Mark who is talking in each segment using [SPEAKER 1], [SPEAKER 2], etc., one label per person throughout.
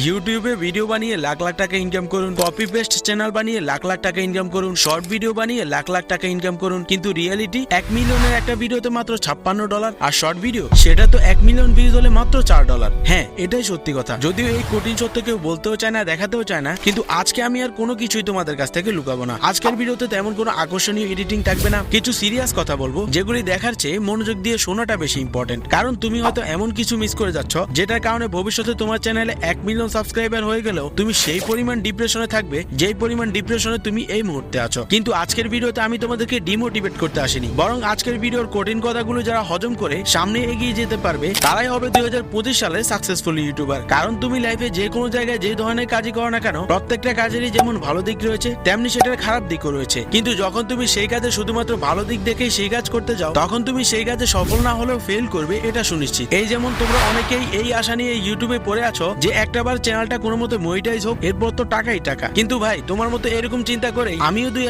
[SPEAKER 1] ইউটিউবে ভিডিও বানিয়ে লাখ লাখ টাকা ইনকাম করুন কপি পেস্ট চ্যানেল বানিয়ে লাখ লাখ টাকা ইনকাম করুন শর্ট ভিডিও বানিয়ে লাখ লাখ টাকা ইনকাম করুন, কিন্তু রিয়েলিটি এক মিলিয়নের একটা ভিডিওতে মাত্র ছাপ্পান্ন ডলার আর শর্ট ভিডিও সেটা তো এক মিলিয়ন ভিউজ হলে মাত্র চার ডলার হ্যাঁ এটাই সত্যি কথা। যদিও এই কঠিন সত্য কেউ বলতেও চায় না, দেখাতেও চায় না, কিন্তু আজকে আমি আর কোনো কিছুই তোমাদের কাছ থেকে লুকাবো না। আজকের ভিডিওতে তেমন কোনো আকর্ষণীয় এডিটিং থাকবে না, কিছু সিরিয়াস কথা বলব, যেগুলি দেখার চেয়ে মনোযোগ দিয়ে শোনাটা বেশি ইম্পর্টেন্ট কারণ তুমি হয়তো এমন কিছু মিস করে যাচ্ছ, যেটার কারণে ভবিষ্যতে তোমার চ্যানেলে এক মিলিয়ন সাবস্ক্রাইবার হয়ে গেলেও তুমি সেই পরিমাণ ডিপ্রেশনে থাকবে, যেই পরিমাণ ডিপ্রেশনে তুমি এই মুহূর্তে আছো। কিন্তু আজকের ভিডিওতে আমি তোমাদেরকে ডিমোটিভেট করতে আসিনি। বরং আজকের ভিডিওর কঠিন কথাগুলো যারা হজম করে সামনে এগিয়ে যেতে পারবে, তারাই হবে দুই সালে সাকসেসফুল ইউটিউবার কারণ তুমি লাইফে যে কোনো জায়গায় যে ধরনের কাজই করো না কেন, প্রত্যেকটা কাজেরই যেমন ভালো দিক রয়েছে, তেমনি সেটার খারাপ দিকও রয়েছে। কিন্তু যখন তুমি সেই কাজে শুধুমাত্র ভালো দিক দেখেই সেই কাজ করতে যাও, তখন তুমি সেই কাজে সফল না হলেও ফেল করবে, এটা সুনিশ্চিত। এই যেমন তোমরা অনেকেই এই আশা নিয়ে ইউটিউবে পড়ে আছো যে একটাবার চ্যানেলটা কোনো মতো মনিটাইজ হোক, এরপর তো টাকাই টাকা। কিন্তু ভাই, তোমার মতো এরকম চিন্তা করে আমিও দুই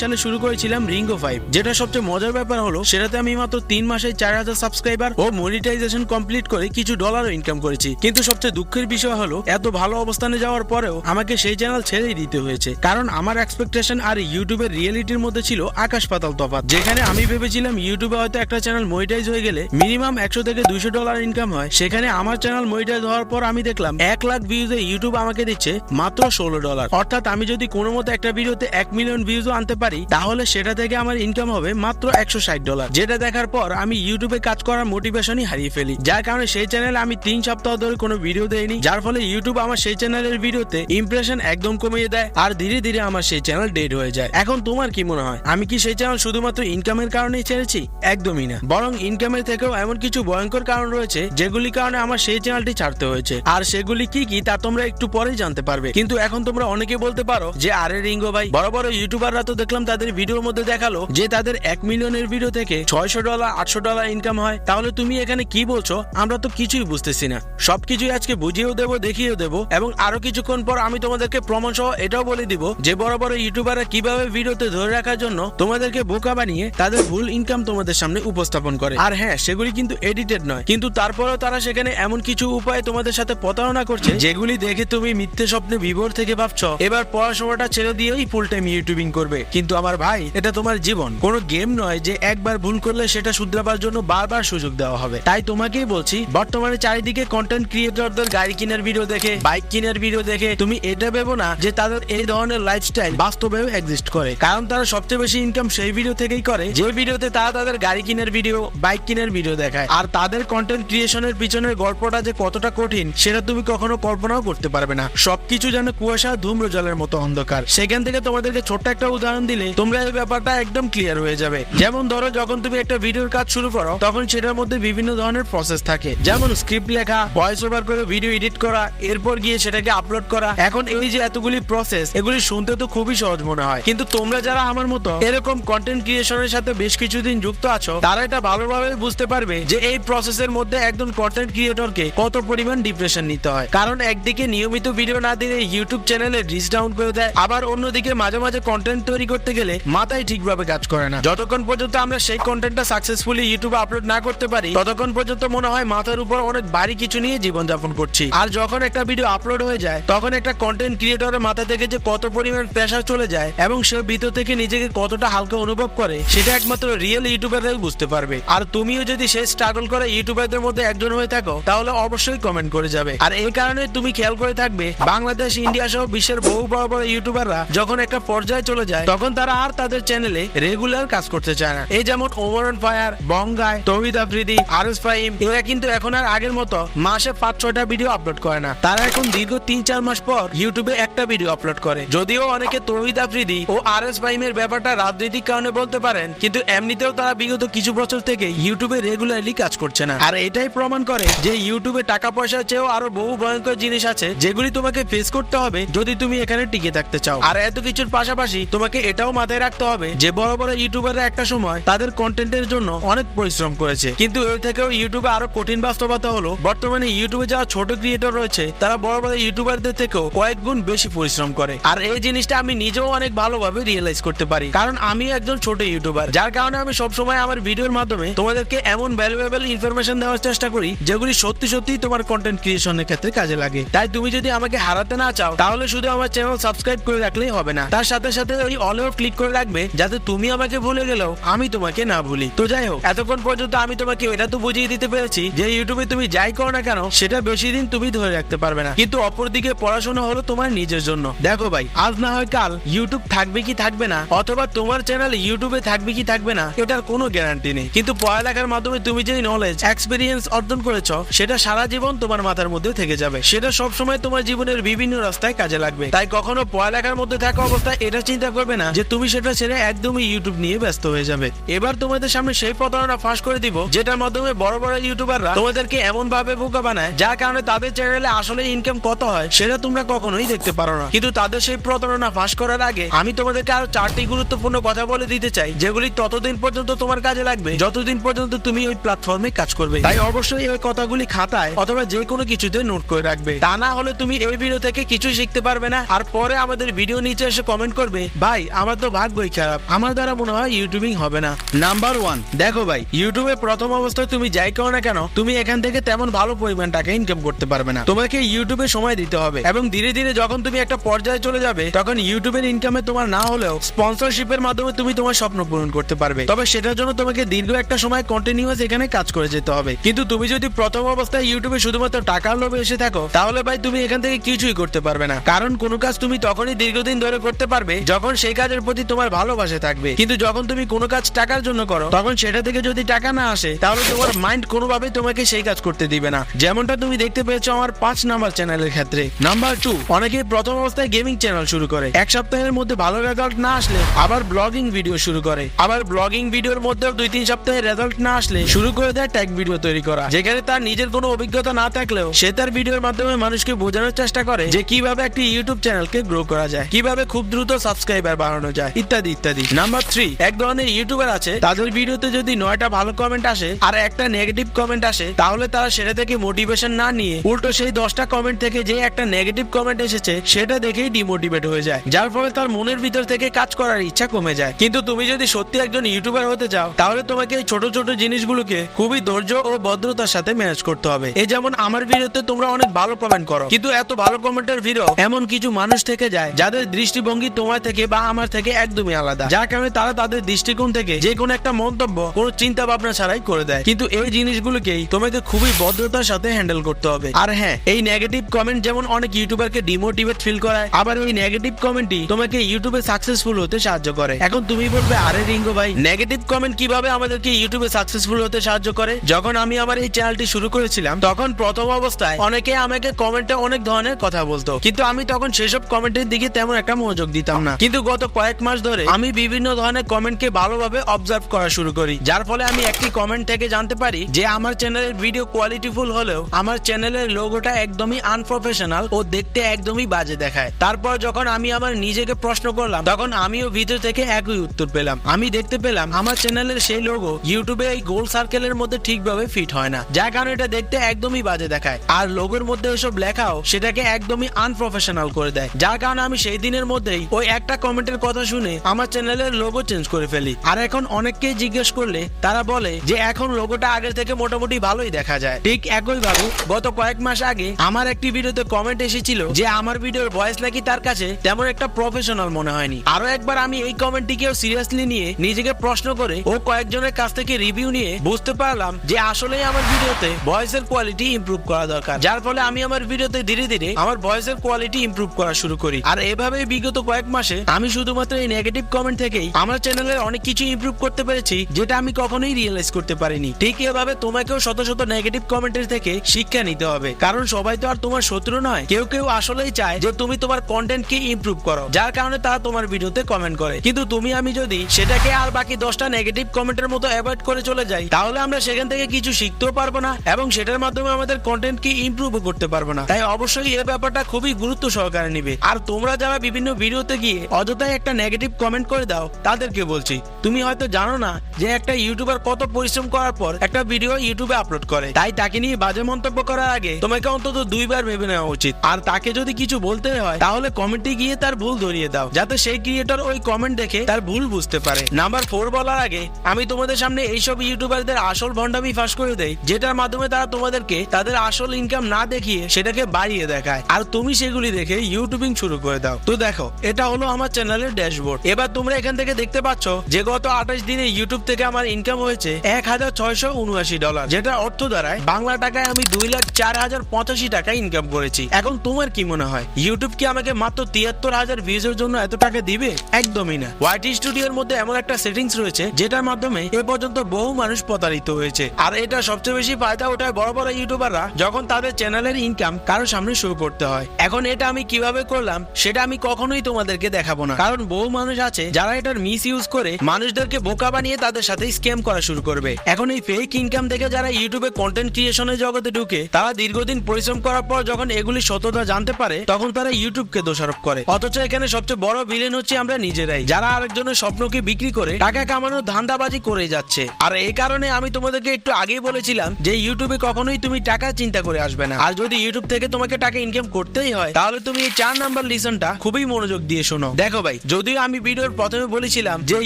[SPEAKER 1] সালে শুরু করেছিলাম রিঙ্গো ফাইভ যেটা সবচেয়ে মজার ব্যাপার হলো, সেটাতে আমি মাত্র তিন মাসে চার হাজার সাবস্ক্রাইবার ও মনিটাইজেশন কমপ্লিট করে কিছু ডলারও ইনকাম করেছি। কিন্তু সবচেয়ে দুঃখের বিষয় হলো, এত ভালো অবস্থানে যাওয়ার পরেও আমাকে সেই চ্যানেল ছেড়েই দিতে হয়েছে। কারণ আমার এক্সপেকটেশন আর ইউটিউবের রিয়েলিটির মধ্যে ছিল আকাশ পাতাল তফাৎ। যেখানে আমি ভেবেছিলাম ইউটিউবে হয়তো একটা চ্যানেল মনিটাইজ হয়ে গেলে মিনিমাম একশো থেকে দুইশো ডলার ইনকাম হয়। সেখানে আমার চ্যানেল মনিটাইজ হওয়ার পর আমি দেখলাম এক লাখ ভিউজে ইউটিউব আমাকে দিচ্ছে মাত্র ষোলো ডলার অর্থাৎ আমি যদি কোনো মতো একটা ভিডিওতে এক মিলিয়ন ভিউজও আনতে পারি, তাহলে সেটা থেকে আমার ইনকাম হবে মাত্র একশো ষাট ডলার যেটা দেখার পর আমি ইউটিউবে কাজ করার মোটিভেশনই হারিয়ে ফেলি। যার কারণে সেই চ্যানেলে আমি তিন সপ্তাহ ধরে কোনো ভিডিও দেইনি, যার ফলে ইউটিউব আমার সেই চ্যানেলের ভিডিওতে ইমপ্রেশন একদম কমিয়ে দেয় আর ধীরে ধীরে আমার সেই চ্যানেল ডেড হয়ে যায়। এখন তোমার কি মনে হয়? আমি কি সেই চ্যানেল শুধুমাত্র ইনকামের কারণেই ছেড়েছি? একদমই না। বরং ইনকামের থেকেও এমন কিছু ভয়ঙ্কর কারণ রয়েছে যেগুলি কারণে আমার সেই চ্যানেলটি ছাড়তে হয়েছে। আর সেগুলি কি কি তা তোমরা একটু পরেই জানতে পারবে। কিন্তু এখন তোমরা অনেকে বলতে পারো যে, আরে রিঙ্গো ভাই, বড় বড় ইউটিউবাররা তো দেখলাম তাদের ভিডিওর মধ্যে দেখাল যে, তাদের এক মিলিয়নের ভিডিও থেকে ছয়শো ডলার, আটশো ডলার ইনকাম হয়। তাহলে তুমি এখানে কি বলছো? আমরা তো কিছুই বুঝতেছি না। সবকিছুই আজকে বুঝিয়েও দেবো, দেখিয়েও দেবো এবং আরও কিছুক্ষণ পর আমি তোমাদেরকে প্রমাণ সহ এটাও বলে দিব যে, বড় বড় ইউটিউবাররা কীভাবে ভিডিওতে ধরে রাখার জন্য তোমাদেরকে বোকা বানিয়ে তাদের ভুল ইনকাম তোমাদের সামনে উপস্থাপন করে। আর হ্যাঁ সেগুলি কিন্তু এডিটেড নয়। কিন্তু তারপরেও তারা সেখানে এমন কিছু উপায়ে তোমাদের সাথে প্রতারণা করছে যেগুলি দেখে তুমি মিথ্যে স্বপ্নে বিভোর থেকে ভাবছ, এবার পড়াশোনাটা ছেড়ে দিয়েই ফুল টাইম ইউটিউবিং করবে। কিন্তু আমার ভাই, এটা তোমার জীবন। কোনো গেম নয় যে একবার ভুল করলে সেটা শুধরাবার জন্য বারবার সুযোগ দেওয়া হবে। তাই তোমাকেই বলছি, বর্তমানে চারিদিকে কন্টেন্ট ক্রিয়েটরদের গাড়ি কেনার ভিডিও দেখে বাইক কেনার ভিডিও দেখে, তুমি এটা ভেবো না যে তাদের এই ধরনের লাইফস্টাইল বাস্তবেও এক্সিস্ট করে। কারণ তারা সবচেয়ে বেশি ইনকাম সেই ভিডিও থেকেই করে, যে ভিডিওতে তারা তাদের গাড়ি কেনার ভিডিও বাইক কেনার ভিডিও দেখায়। আর তাদের কন্টেন্ট ক্রিয়েশনের পিছনের গল্পটা যে কতটা কঠিন, সেটা তুমি কখনো কল্পনাও করতে পারবে না। সবকিছু যেন কুয়াশা ধূম্র জলের মতো অন্ধকার। সেখান থেকে তোমাদেরকে ছোট্ট একটা উদাহরণ দিলে তোমরা এই ব্যাপারটা একদম ক্লিয়ার হয়ে যাবে। যেমন ধরো, যখন তুমি একটা ভিডিওর কাজ শুরু করো, তখন সেটার মধ্যে বিভিন্ন ধরনের প্রসেস থাকে। যেমন স্ক্রিপ্ট লেখা ভয়েস ওভার করে ভিডিও এডিট করা, এরপর গিয়ে সেটাকে আপলোড করা। এখন এই যে এতগুলি প্রসেস এগুলি শুনতে তো খুবই সহজ মনে হয়। কিন্তু তোমরা যারা আমার মতো এরকম কন্টেন্ট ক্রিয়েশনের সাথে বেশ কিছুদিন যুক্ত আছো, তারা এটা ভালোভাবে বুঝতে পারবে যে এই প্রসেসের মধ্যে একজন কন্টেন্ট ক্রিয়েটরকে কত পরিমাণ ডিপ্রেশন নিতে হয়। কারণ একদিকে নিয়মিত ভিডিও না দিলে ইউটিউব চ্যানেলে রিচ ডাউন করে দেয়। আবার অন্যদিকে মাঝে মাঝে কন্টেন্ট তৈরি করতে গেলে মাথায় ঠিকভাবে কাজ করে না। যতক্ষণ পর্যন্ত আমরা সেই কন্টেন্টটা সাকসেসফুলি ইউটিউবে আপলোড না করতে পারি, ততক্ষণ পর্যন্ত মনে হয় মাথার উপর অনেক ভারী কিছু নিয়ে জীবনযাপন করছি। আর যখন একটা ভিডিও আপলোড হয়ে যায়, তখন একটা কন্টেন্ট ক্রিয়েটরের মাথা থেকে যে কত পরিমাণ প্রেশার চলে যায় এবং সে ভিতর থেকে নিজেকে কতটা হালকা অনুভব করে, সেটা একমাত্র রিয়েল ইউটিউবাররাই বুঝতে পারবে। আর তুমিও যদি সেই স্ট্রাগল করে ইউটিউবারদের মধ্যে একজন হয়ে থাকো, তাহলে অবশ্যই কমেন্ট করে যাবে। আর এই কারণে তুমি খেয়াল করে থাকবে, বাংলাদেশ ইন্ডিয়া সহ বিশ্বের বহু বড় বড় ইউটিউবাররা যখন একটা পর্যায়ে চলে যায়, তখন তারা আর তাদের চ্যানেলে রেগুলার কাজ করতে চায় না। এই যেমন ওমরন ফায়ার বঙ্গায় তৌহিদ আফ্রিদি আরস ফাহিম এরা কিন্তু এখন আর আগের মতো মাসে পাঁচ, ছয়টা ভিডিও আপলোড করে না। তারা এখন দীর্ঘ তিন, চার মাস পর ইউটিউবে একটা ভিডিও আপলোড করে। যদিও অনেকে তৌহিদ আফ্রিদি ও আর এস ফাহিমের ব্যাপারটা রাজনৈতিক কারণে বলতে পারেন, কিন্তু এমনিতেও তারা বিগত কিছু বছর থেকে ইউটিউবে রেগুলারলি কাজ করছে না। আর এটাই প্রমাণ করে যে ইউটিউবে টাকা পয়সার চেয়েও আরও বহু ভয়ঙ্কর জিনিস আছে যেগুলি তোমাকে ফেস করতে হবে যদি তুমি এখানে টিকে থাকতে চাও। আর এত কিছুর পাশাপাশি তোমাকে এটাও মাথায় রাখতে হবে যে বড় বড় ইউটিউবাররা একটা সময় তাদের কন্টেন্টের জন্য অনেক পরিশ্রম করেছে। কিন্তু এর থেকেও ইউটিউবে আরও কঠিন বাস্তবতা হলো, বর্তমানে ইউটিউবে যারা ছোট ক্রিয়েটর রয়েছে, তারা বড় বড় ইউটিউবারদের থেকেও কয়েক গুণ বেশি পরিশ্রম করে। আর এই জিনিসটা আমি নিজেও অনেক ভালোভাবে রিয়েলাইজ করতে পারি। কারণ আমি একজন ছোট ইউটিউবার যার কারণে আমি সবসময় আমার ভিডিওর মাধ্যমে তোমাদেরকে এমন ভ্যালুয়েবল ইনফরমেশন দেওয়ার চেষ্টা করি, যেগুলি সত্যি সত্যি তোমার কন্টেন্ট ক্রিয়েশনের ক্ষেত্রে কাজে লাগে লাগে। তাই তুমি যদি আমাকে হারাতে না চাও, তাহলে শুধু আমার চ্যানেল সাবস্ক্রাইব করে রাখলেই হবে না। তার সাথে সাথে ওই অলেও ক্লিক করে রাখবে, যাতে তুমি আমাকে ভুলে গেলেও আমি তোমাকে না ভুলি। তো যাই হোক, এতক্ষণ পর্যন্ত আমি তোমাকে এটা তো বুঝিয়ে দিতে পেরেছি যে ইউটিউবে তুমি যাই করো না কেন, সেটা বেশি দিন তুমি ধরে রাখতে পারবে না। কিন্তু অপরদিকে পড়াশোনা হলো তোমার নিজের জন্য। দেখো ভাই, আজ না হয় কাল ইউটিউব থাকবে কি থাকবে না, অথবা তোমার চ্যানেল ইউটিউবে থাকবে কি থাকবে না, এটার কোনো গ্যারান্টি নেই। কিন্তু পড়ালেখার মাধ্যমে তুমি যে নলেজ এক্সপিরিয়েন্স অর্জন করেছ, সেটা সারা জীবন তোমার মাথার মধ্যে থেকে যাবে। সেটা সব সময় তোমার জীবনের বিভিন্ন রাস্তায় কাজে লাগবে। তাই কখনো পড়ালেখার মধ্যে থাকা অবস্থায় এটা চিন্তা করবে না যে তুমি সেটা ছেড়ে একদমই ইউটিউব নিয়ে ব্যস্ত হয়ে যাবে। এবার তোমাদের সামনে সেই প্রতারণা ফাঁস করে দিব, যেটার মাধ্যমে বড় বড় ইউটিউবাররা তোমাদেরকে এমন ভাবে বোকা বানায়, যার কারণে তাদের চ্যানেলে আসলে ইনকাম কত হয় সেটা তোমরা কখনোই দেখতে পারো না। কিন্তু তাদের সেই প্রতারণা ফাঁস করার আগে আমি তোমাদেরকে আরও চারটি গুরুত্বপূর্ণ কথা বলে দিতে চাই, যেগুলি ততদিন পর্যন্ত তোমার কাজে লাগবে, যতদিন পর্যন্ত তুমি ওই প্ল্যাটফর্মে কাজ করবে। তাই অবশ্যই ওই কথাগুলি খাতায় অথবা যে কোনো কিছুতে নোট করে রাখবে। তা না হলে তুমি এই ভিডিও থেকে কিছুই শিখতে পারবে না। আর পরে আমাদের ভিডিও নিচে এসে কমেন্ট করবে, ভাই, আমার তো ভাগ্যই খারাপ। আমার দ্বারা মনে হয় ইউটিউবিং হবে না। নাম্বার ওয়ান দেখো ভাই ইউটিউবে প্রথম অবস্থায় তুমি যাই করো না কেন, তুমি এখান থেকে তেমন ভালো পরিমাণ টাকা ইনকাম করতে পারবে না। তোমাকে ইউটিউবে সময় দিতে হবে এবং ধীরে ধীরে যখন তুমি একটা পর্যায়ে চলে যাবে, তখন ইউটিউবের ইনকামে তোমার না হলেও স্পন্সরশিপের মাধ্যমে তুমি তোমার স্বপ্ন পূরণ করতে পারবে। তবে সেটার জন্য তোমাকে দীর্ঘ একটা সময় কন্টিনিউয়াস এখানে কাজ করে যেতে হবে। কিন্তু তুমি যদি প্রথম অবস্থায় ইউটিউবে শুধুমাত্র টাকার লোভে এসে থাকো তাহলে ভাই তুমি এখান থেকে কিছুই করতে পারবে না। কারণ কোনো কাজ তুমি তখনই দীর্ঘদিন ধরে করতে পারবে, যখন সেই কাজের প্রতি তোমার ভালোবাসা থাকবে। কিন্তু যখন তুমি কোনো কাজ টাকার জন্য করো, তখন সেটা থেকে যদি টাকা না আসে, তাহলে তোমার মাইন্ড কোনোভাবেই তোমাকে সেই কাজ করতে দিবে না। যেমনটা তুমি দেখতে পেয়েছ আমার পাঁচ নাম্বার চ্যানেলের ক্ষেত্রে। নাম্বার টু অনেকে প্রথম অবস্থায় গেমিং চ্যানেল শুরু করে। এক সপ্তাহের মধ্যে ভালো রেজাল্ট না আসলে আবার ব্লগিং ভিডিও শুরু করে। আবার ব্লগিং ভিডিওর মধ্যেও দুই তিন সপ্তাহে রেজাল্ট না আসলে শুরু করে দেয় ট্যাগ ভিডিও তৈরি করা। যেখানে তার নিজের কোনো অভিজ্ঞতা না থাকলেও সে তার ভিডিওর মাধ্যমে মানুষকে বোঝানোর চেষ্টা করে যে কীভাবে একটি ইউটিউব চ্যানেলকে গ্রো করা যায়, কীভাবে খুব দ্রুত সাবস্ক্রাইবার বাড়ানো যায়, ইত্যাদি ইত্যাদি। নাম্বার থ্রি এক ধরনের ইউটিউবার আছে, তাদের ভিডিওতে যদি নয়টা ভালো কমেন্ট আসে আর একটা নেগেটিভ কমেন্ট আসে, তাহলে তারা সেটা থেকে মোটিভেশন না নিয়ে উল্টো সেই দশটা কমেন্ট থেকে যে একটা নেগেটিভ কমেন্ট এসেছে, সেটা দেখেই ডিমোটিভেট হয়ে যায়। যার ফলে তার মনের ভিতর থেকে কাজ করার ইচ্ছা কমে যায়। কিন্তু তুমি যদি সত্যি একজন ইউটিউবার হতে চাও, তাহলে তোমাকে এই ছোট ছোট জিনিসগুলোকে খুবই ধৈর্য ও ভদ্রতার সাথে ম্যানেজ করতে হবে। এই যেমন আমার ভিডিওতে তোমরা অনেক ভালো কমেন্ট করো। কিন্তু এত ভালো কমেন্টের ভিডিও এমন কিছু মানুষ থেকে যায়, যাদের দৃষ্টিভঙ্গি তোমার থেকে বা আমার থেকে একদমই আলাদা। যার কারণে তারা তাদের দৃষ্টিকোণ থেকে যে কোনো একটা মন্তব্য কোনো চিন্তা ভাবনা ছাড়াই করে দেয়। কিন্তু এই জিনিসগুলোকেই তোমাকে খুবই ভদ্রতার সাথে হ্যান্ডেল করতে হবে। আর হ্যাঁ এই নেগেটিভ কমেন্ট যেমন অনেক ইউটিউবারকে ডিমোটিভেট ফিল করায়, আবার ওই নেগেটিভ কমেন্টই তোমাকে ইউটিউবে সাকসেসফুল হতে সাহায্য করে। এখন তুমি বলবে, আরে রিঙ্গো ভাই নেগেটিভ কমেন্ট কীভাবে আমাদেরকে ইউটিউবে সাকসেসফুল হতে সাহায্য করে? যখন আমি আমার এই চ্যানেলটি শুরু করেছিলাম, তখন প্রথম অবস্থায় অনেকে আমাকে কমেন্টে অনেক ধরনের কথা বলতো। কিন্তু আমি তখন সেসব কমেন্টের দিকে তেমন একটা মনোযোগ দিতাম না। কিন্তু গত কয়েক মাস ধরে আমি বিভিন্ন ধরনের কমেন্টকে ভালোভাবে অবজার্ভ করা শুরু করি। যার ফলে আমি একটি কমেন্ট থেকে জানতে পারি যে আমার চ্যানেলের ভিডিও কোয়ালিটিফুল হলেও আমার চ্যানেলের লোগোটা একদমই আনপ্রফেশনাল ও দেখতে একদমই বাজে দেখায়। তারপর যখন আমি আমার নিজেকে প্রশ্ন করলাম, তখন আমিও ভিতর থেকে একই উত্তর পেলাম। আমি দেখতে পেলাম আমার চ্যানেলের সেই লোগো ইউটিউবে এই গোল সার্কেলের মধ্যে ঠিকভাবে ফিট হয় না। যার কারণে এটা দেখতে একদমই বাজে দেখায়। আর লোগোর মধ্যে ওসব লেখাও সেটাকে একদমই আনপ্রফেশনাল করে দেয়। যার কারণে আমি সেই দিনের মধ্যেই ওই একটা কমেন্টের কথা শুনে আমার চ্যানেলের লোগো চেঞ্জ করে ফেলি। আর এখন অনেককেই জিজ্ঞেস করলে তারা বলে যে এখন লোগোটা আগের থেকে মোটামুটি ভালোই দেখা যায়। ঠিক একই ভাবে গত কয়েক মাস আগে আমার একটি ভিডিওতে কমেন্ট এসেছিল যে আমার ভিডিওর ভয়েস নাকি তার কাছে তেমন একটা প্রফেশনাল মনে হয়নি। আরও একবার আমি এই কমেন্টটিকেও সিরিয়াসলি নিয়ে নিজেকে প্রশ্ন করে ও কয়েকজনের কাছ থেকে রিভিউ নিয়ে বুঝতে পারলাম যে আসলেই আমার ভিডিওতে ভয়েসের কোয়ালিটি ইমপ্রুভ করা দরকার। যার ফলে আমি আমার ভিডিওতে ধীরে ধীরে আমার ভয়েসের কোয়ালিটি ইমপ্রুভ করা শুরু করি। আর এভাবে বিগত কয়েক মাসে আমি শুধুমাত্র এই নেগেটিভ কমেন্ট থেকেই আমার চ্যানেলের অনেক কিছু ইমপ্রুভ করতে পেরেছি, যেটা আমি কখনোই রিয়েলাইজ করতে পারিনি। ঠিক এভাবে তোমাকেও শত শত নেগেটিভ কমেন্টের থেকে শিক্ষা নিতে হবে। কারণ সবাই তো আর তোমার শত্রু নয়। কেউ কেউ আসলেই চায় যে তুমি তোমার কন্টেন্টকে ইমপ্রুভ করো, যার কারণে তারা তোমার ভিডিওতে কমেন্ট করে। কিন্তু তুমি, আমি যদি সেটাকে আর বাকি দশটা নেগেটিভ কমেন্টের মতো অ্যাভয়েড করে চলে যাই, তাহলে আমরা সেখান থেকে কিছু শিখতেও পারব না এবং সেটার মাধ্যমে আমাদের কন্টেন্ট কন্টেন্টকে ইমপ্রুভ করতে পারব না। তাই অবশ্যই এই ব্যাপারটা খুবই গুরুত্ব সহকারে নিবে। আর তোমরা যারা বিভিন্ন ভিডিওতে গিয়ে অযথাই একটা নেগেটিভ কমেন্ট করে দাও, তাদেরকে বলছি, তুমি হয়তো জানো না যে একটা ইউটিউবার কত পরিশ্রম করার পর একটা ভিডিও ইউটিউবে আপলোড করে। তাই তাকে নিয়ে বাজে মন্তব্য করার আগে তোমাকে অন্তত দুইবার ভেবে নেওয়া উচিত। আর তাকে যদি কিছু বলতে হয়, তাহলে কমেন্টে গিয়ে তার ভুল ধরিয়ে দাও, যাতে সেই ক্রিয়েটর ওই কমেন্ট দেখে তার ভুল বুঝতে পারে। নাম্বার ফোর বলার আগে, আমি তোমাদের সামনে এইসব ইউটিউবারদের আসল ভণ্ডামি ফাঁস করে দেই, যেটার মাধ্যমে তারা তোমাদেরকে তাদের আসল ইনকাম না দেখিয়ে গিয়ে সেটাকে বাড়িয়ে দেখায়। আর তুমি সেগুলি দেখে ইউটিউবিং শুরু করে দাও। তো দেখো, এটা হলো আমার চ্যানেলের ড্যাশবোর্ড। এবার তোমরা এখান থেকে দেখতে পাচ্ছ যে গত আঠাশ দিনে ইউটিউব থেকে আমার ইনকাম হয়েছে এক হাজার ছয়শো উনআশি ডলার যেটা অর্থ দাঁড়ায় বাংলা টাকায় আমি দুই লাখ চার হাজার পঁচাশি টাকা ইনকাম করেছি। এখন তোমার কি মনে হয় ইউটিউব কি আমাকে মাত্র তিয়াত্তর হাজার ভিউজের জন্য এত টাকা দিবে? একদমই না। ওয়াইটি স্টুডিওর মধ্যে এমন একটা সেটিংস রয়েছে, যেটার মাধ্যমে এ পর্যন্ত বহু মানুষ প্রতারিত হয়েছে। আর এটা সবচেয়ে বেশি ফায়দা ওঠায় বড় বড় ইউটিউবাররা যখন তাদের চ্যানেলের ইনকাম কারও সামনে শো করতে হয়। এখন এটা আমি কীভাবে করলাম, সেটা আমি কখনোই তোমাদেরকে দেখাবো না। কারণ বহু মানুষ আছে, যারা এটার মিস ইউজ করে মানুষদেরকে বোকা বানিয়ে তাদের সাথে স্ক্যাম করা শুরু করবে। এখন এই ফেক ইনকাম থেকে যারা ইউটিউবে কন্টেন্ট ক্রিয়েশনের জগতে ঢুকে, তারা দীর্ঘদিন পরিশ্রম করার পর যখন এগুলি সততা জানতে পারে, তখন তারা ইউটিউবকে দোষারোপ করে। অথচ এখানে সবচেয়ে বড় ভিলেন হচ্ছে আমরা নিজেরাই। যারা আরেকজনের স্বপ্নকে বিক্রি করে, টাকা কামানোর ধান্দাবাজি করে যাচ্ছে। আর এই কারণে আমি তোমাদেরকে একটু আগেই বলেছিলাম যে ইউটিউবে কখনোই তুমি টাকা চিন্তা করে আসবে না। আর যদি ইউটিউব থেকে তোমাকে টাকা ইনকাম করতেই হয়, তাহলে তুমি এই চার নাম্বার লিসনটা খুবই মনোযোগ দিয়ে শোনো। দেখো ভাই, যদিও আমি ভিডিওর প্রথমে বলেছিলাম যে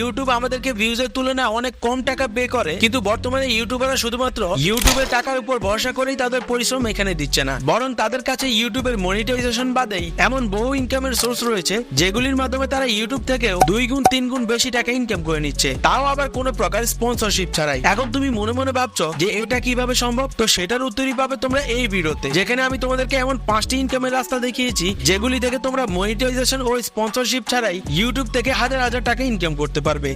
[SPEAKER 1] ইউটিউব আমাদেরকে ভিউজের তুলনায় অনেক কম টাকা পে করে, কিন্তু বর্তমানে ইউটিউবাররা শুধুমাত্র ইউটিউবের টাকার উপর ভরসা করেই তাদের পরিশ্রম এখানে দিচ্ছে না। বরং তাদের কাছে ইউটিউবের মনিটাইজেশন বাদেই এমন বহু ইনকামের সোর্স রয়েছে, যেগুলির মাধ্যমে তারা ইউটিউব থেকেও দুই গুণ, তিন গুণ বেশি টাকা ইনকাম করে নিচ্ছে। তাও আবার কোনো প্রকার স্পন্সরশিপ ছাড়াই। এখন তুমি মনে মনে ভাবছ যে এটা কীভাবে সম্ভব? তো সেটার উত্তরই পাবে তোমরা এই ভিডিওতে যেখানে আমি তোমাদেরকে এমন পাঁচটি ইনকামের রাস্তা দেখিয়েছি, যেগুলি থেকে তোমরা মনিটাইজেশন ও স্পন্সরশিপ ছাড়াই ইউটিউব থেকে হাজার হাজার টাকা ইনকাম করতে পারবে।